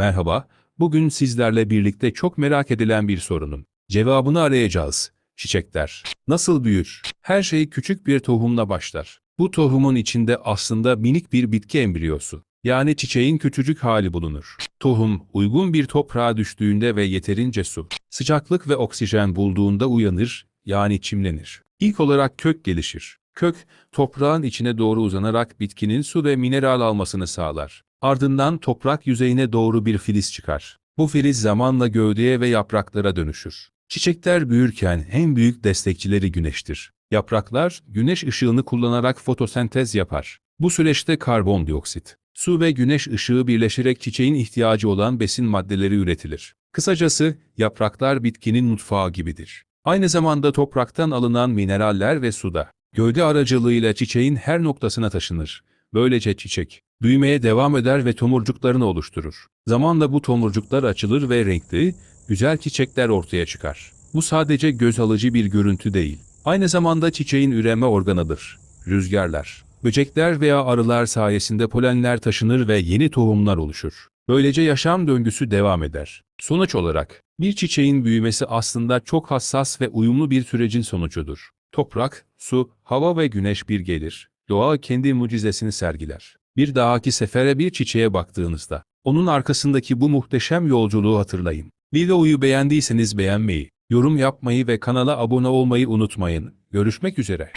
Merhaba, bugün sizlerle birlikte çok merak edilen bir sorunun cevabını arayacağız. Çiçekler nasıl büyür? Her şey küçük bir tohumla başlar. Bu tohumun içinde aslında minik bir bitki embriyosu, yani çiçeğin küçücük hali bulunur. Tohum, uygun bir toprağa düştüğünde ve yeterince su, sıcaklık ve oksijen bulduğunda uyanır, yani çimlenir. İlk olarak kök gelişir. Kök, toprağın içine doğru uzanarak bitkinin su ve mineral almasını sağlar. Ardından toprak yüzeyine doğru bir filiz çıkar. Bu filiz zamanla gövdeye ve yapraklara dönüşür. Çiçekler büyürken en büyük destekçileri güneştir. Yapraklar, güneş ışığını kullanarak fotosentez yapar. Bu süreçte karbondioksit, su ve güneş ışığı birleşerek çiçeğin ihtiyacı olan besin maddeleri üretilir. Kısacası, yapraklar bitkinin mutfağı gibidir. Aynı zamanda topraktan alınan mineraller ve suda, gövde aracılığıyla çiçeğin her noktasına taşınır. Böylece çiçek, büyümeye devam eder ve tomurcuklarını oluşturur. Zamanla bu tomurcuklar açılır ve renkli, güzel çiçekler ortaya çıkar. Bu sadece göz alıcı bir görüntü değil. Aynı zamanda çiçeğin üreme organıdır. Rüzgarlar, böcekler veya arılar sayesinde polenler taşınır ve yeni tohumlar oluşur. Böylece yaşam döngüsü devam eder. Sonuç olarak, bir çiçeğin büyümesi aslında çok hassas ve uyumlu bir sürecin sonucudur. Toprak, su, hava ve güneş bir gelir. Doğa kendi mucizesini sergiler. Bir dahaki sefere bir çiçeğe baktığınızda, onun arkasındaki bu muhteşem yolculuğu hatırlayın. Videoyu beğendiyseniz beğenmeyi, yorum yapmayı ve kanala abone olmayı unutmayın. Görüşmek üzere.